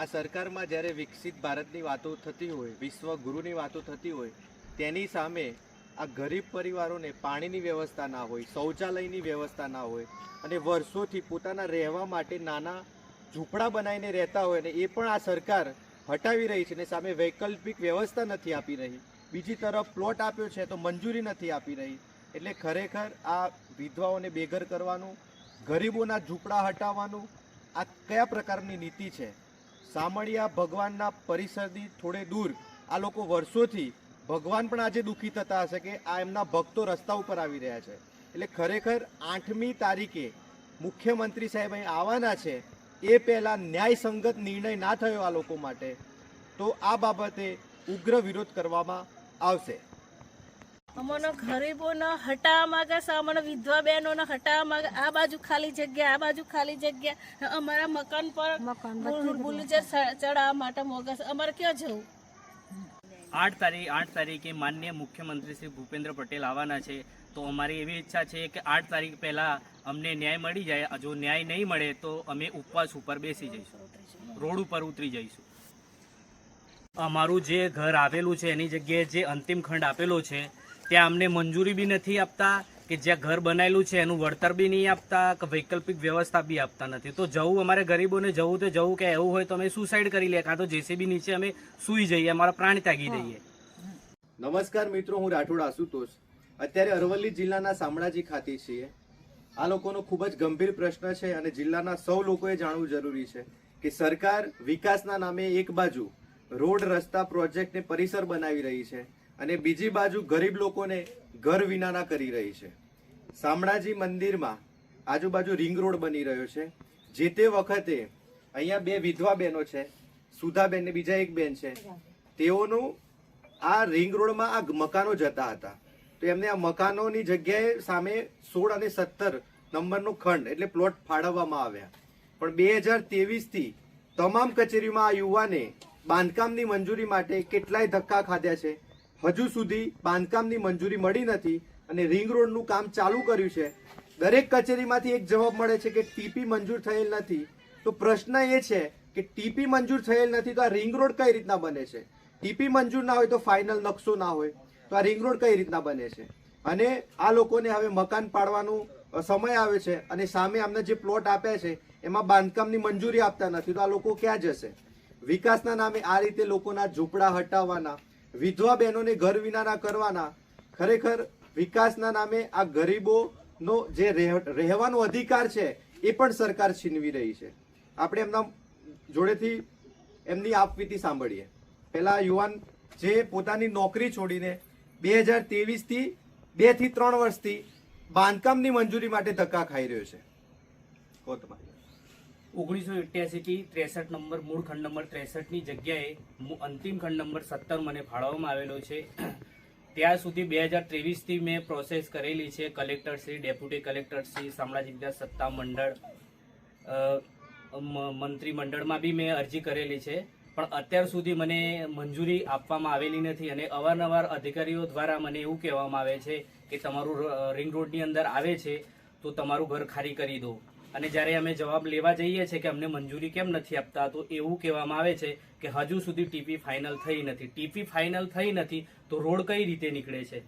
આ સરકારમાં જ્યારે વિકસિત ભારતની વાતો થતી હોય, વિશ્વ ગુરુની વાતો થતી હોય, તેની સામે આ ગરીબ પરિવારોને પાણીની વ્યવસ્થા ના હોય, શૌચાલયની વ્યવસ્થા ના હોય અને વર્ષોથી પોતાના રહેવા માટે નાના ઝૂંપડા બનાવીને રહેતા હોય ને એ પણ આ સરકાર હટાવી રહી છે ને સામે વૈકલ્પિક વ્યવસ્થા નથી આપી રહી. બીજી તરફ પ્લોટ આપ્યો છે તો મંજૂરી નથી આપી રહી. એટલે ખરેખર આ વિધવાઓને બેઘર કરવાનું, ગરીબોના ઝૂંપડા હટાવવાનું આ કયા પ્રકારની નીતિ છે? સામળિયા ભગવાનના પરિસરથી થોડે દૂર, આ લોકો વર્ષોથી ભગવાન પણ આજે દુઃખી થતા હશે કે આ એમના ભક્તો રસ્તા ઉપર આવી રહ્યા છે. એટલે ખરેખર આઠમી તારીખે મુખ્યમંત્રી સાહેબ અહીં આવવાના છે, એ પહેલાં ન્યાયસંગત નિર્ણય ના થયો આ લોકો માટે, તો આ બાબતે ઉગ્ર વિરોધ કરવામાં આવશે. અમોનો ગરીબોનો હટાવવા માંગે છે અમને વિધવા બહેનોને હટાવવા માંગે આ બાજુ ખાલી જગ્યા આ બાજુ ખાલી જગ્યા. અમારા મકાન પર બુલજર ચડાવવા માટે મોગે છે. અમારે ક્યાં જવું? આઠ તારીખ આઠ તારીખે માનનીય મુખ્યમંત્રી શ્રી ભૂપેન્દ્ર પટેલ આવવાના છે. તો અમારી એવી ઈચ્છા છે કે આઠ તારીખ પહેલાં અમને ન્યાય મળી જાય. જો ન્યાય નહીં મળે તો અમે ઉપવાસ ઉપર બેસી જઈશું. રોડ ઉપર ઉતરી જઈશું. અમારું જે ઘર આવેલું છે એની જગ્યાએ જે અંતિમ ખંડ આપેલો છે ત્યાં અમને મંજૂરી બી નથી આપતા કે જ્યાં ઘર બનાવેલું છે એનું વળતર બી નહીં આપતા કે વૈકલ્પિક વ્યવસ્થા બી આપતા નથી. તો જવું અમારે ગરીબોને જવું તો જવું કે એવું હોય તો અમે સુસાઇડ કરી લઈએ. કાં તો જેસીબી નીચે અમે સૂઈ જઈએ અમારા પ્રાણ ત્યાગી દઈએ. નમસ્કાર મિત્રો હું રાઠોડ આશુતોષ. અત્યારે અરવલ્લી જિલ્લાના શામળાજી ખાતે છીએ. આ લોકોનો ખૂબ જ ગંભીર પ્રશ્ન છે અને જિલ્લાના સૌ લોકોએ જાણવું જરૂરી છે કે સરકાર વિકાસના નામે એક બાજુ રોડ રસ્તા પ્રોજેક્ટને પરિસર બનાવી રહી છે. અને બીજી બાજુ ગરીબ લોકોને ઘર વિનાના કરી રહી છે. શામળાજી મંદિરમાં આજુબાજુ રિંગ રોડ બની રહ્યો છે. જે તે વખતે અહીંયા બે વિધવા બહેનો છે, સુધાબેન ને બીજા એક બેન છે. તેઓનું આ રિંગ રોડમાં આ મકાનો જતા હતા. તો એમને આ મકાનોની જગ્યાએ સામે સોળ અને સત્તર નંબરનો ખંડ એટલે પ્લોટ ફાળવવામાં આવ્યા. પણ બે હજાર તેવીસથી તમામ કચેરીમાં આ યુવાને બાંધકામની મંજૂરી માટે કેટલાય ધક્કા ખાધ્યા છે. હજુ સુધી બાંધકામની મંજૂરી મળી નથી અને રિંગ રોડનું કામ ચાલુ કર્યું છે. દરેક કચેરીમાંથી એક જવાબ મળે છે કે ટીપી મંજૂર થયેલ નથી. તો પ્રશ્ન એ છે કે ટીપી મંજૂર થયેલ નથી તો આ રિંગ રોડ કઈ રીતના બને છે? ટીપી મંજૂર ના હોય તો ફાઇનલ નકશો ના હોય. તો આ રિંગ રોડ કઈ રીતના બને છે? અને આ લોકોને હવે મકાન પાડવાનું સમય આવે છે અને સામે આમને જે પ્લોટ આપ્યા છે એમાં બાંધકામની મંજૂરી આપતા નથી. તો આ લોકો ક્યાં જશે? વિકાસના નામે આ રીતે લોકોના ઝૂંપડા હટાવવાના વિધવા બહેનોને ઘર વિનાના કરવાના. ખરેખર વિકાસના નામે આ ગરીબોનો જે રહેવાનો અધિકાર છે, એ પણ સરકાર છીનવી રહી છે. આપણે એમના જોડેથી એમની આપવીતી સાંભળીએ. પહેલા યુવાન જે પોતાની નોકરી છોડીને બે હજાર ત્રેવીસથી બેથી ત્રણ વર્ષથી બાંધકામની મંજૂરી માટે ધક્કા ખાઈ રહ્યો છે. કહો તમારી ઓગણીસો એટ્યાસીથી ત્રેસઠ નંબર, મૂળ ખંડ નંબર ત્રેસઠની જગ્યાએ અંતિમ ખંડ નંબર સત્તર મને ફાળવવામાં આવેલો છે. ત્યાં સુધી બે હજાર ત્રેવીસથી મેં પ્રોસેસ કરેલી છે. કલેક્ટરશ્રી ડેપ્યુટી કલેક્ટરશ્રી શામળાજી વિકાસ સત્તા મંડળ મંત્રીમંડળમાં બી મેં અરજી કરેલી છે. પણ અત્યાર સુધી મને મંજૂરી આપવામાં આવેલી નથી અને અવારનવાર અધિકારીઓ દ્વારા મને એવું કહેવામાં આવે છે કે તમારું રિંગ રોડની અંદર આવે છે, તો તમારું ઘર ખાલી કરી દો. અને જ્યારે અમે જવાબ લેવા જઈએ છીએ કે અમને મંજૂરી કેમ નથી આપતા, તો એવું કહેવામાં આવે છે કે હજુ સુધી ટીપી ફાઇનલ થઈ નથી. ટીપી ફાઇનલ થઈ નથી તો રોડ કઈ રીતે નીકળે છે?